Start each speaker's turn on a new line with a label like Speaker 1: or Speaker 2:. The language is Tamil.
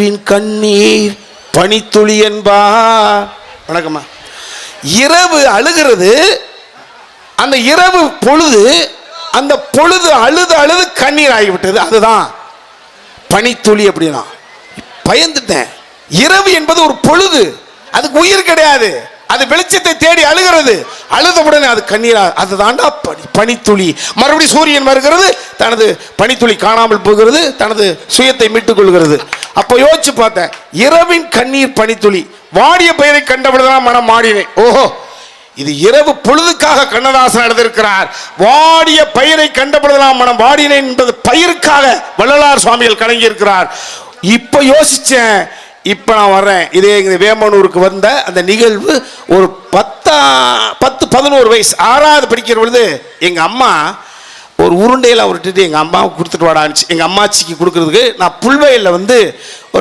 Speaker 1: இரவின் கண்ணீர் பனித்துளி என்பா. வணக்கம்மா. இரவு அழுகிறது அந்த இரவு பொழுது அந்த பொழுது அழுது அழுது கண்ணீர் ஆகிவிட்டது. அதுதான் பனித்துளி அப்படின்னா. பயந்துட்டேன். இரவு என்பது ஒரு பொழுது. அதுக்கு உயிர் கிடையாது. அது வெளிச்சத்தை தேடி அழுகிறது. அழுத உடனே அது கண்ணீரா அதுதான்டா பனி பனித்துளி. மறுபடியும் சூரியன் வருகிறது தனது பனித்துளி காணாமல் போகிறது தனது சுயத்தை மீட்டுக் கொள்கிறது. அப்போ யோசிச்சு பார்த்தேன் இரவின் கண்ணீர் பனித்துளி. வாடிய பெயரை கண்டபொழுதுதான் மனம் மாடினேன் ஓஹோ இது இரவு பொழுதுக்காக கண்ணதாசன் எழுதியிருக்கிறார். வாடிய பயிரை கண்டபொழுதெல்லாம் மனம் வாடினேன் என்பது பயிருக்காக வள்ளலார் சுவாமிகள் கலங்கியிருக்கிறார். இப்ப யோசிச்சேன் இப்போ நான் வர்றேன். இதே இந்த வேமனூருக்கு வந்த அந்த நிகழ்வு ஒரு பத்தா பத்து பதினோரு வயசு ஆறாவது படிக்கிற பொழுது எங்கள் அம்மா ஒரு உருண்டையில் விட்டுட்டு எங்கள் அம்மாவுக்கு கொடுத்துட்டு வாடாச்சு எங்கள் அம்மாச்சிக்கு கொடுக்குறதுக்கு நான் புல்வயலில் வந்து ஒரு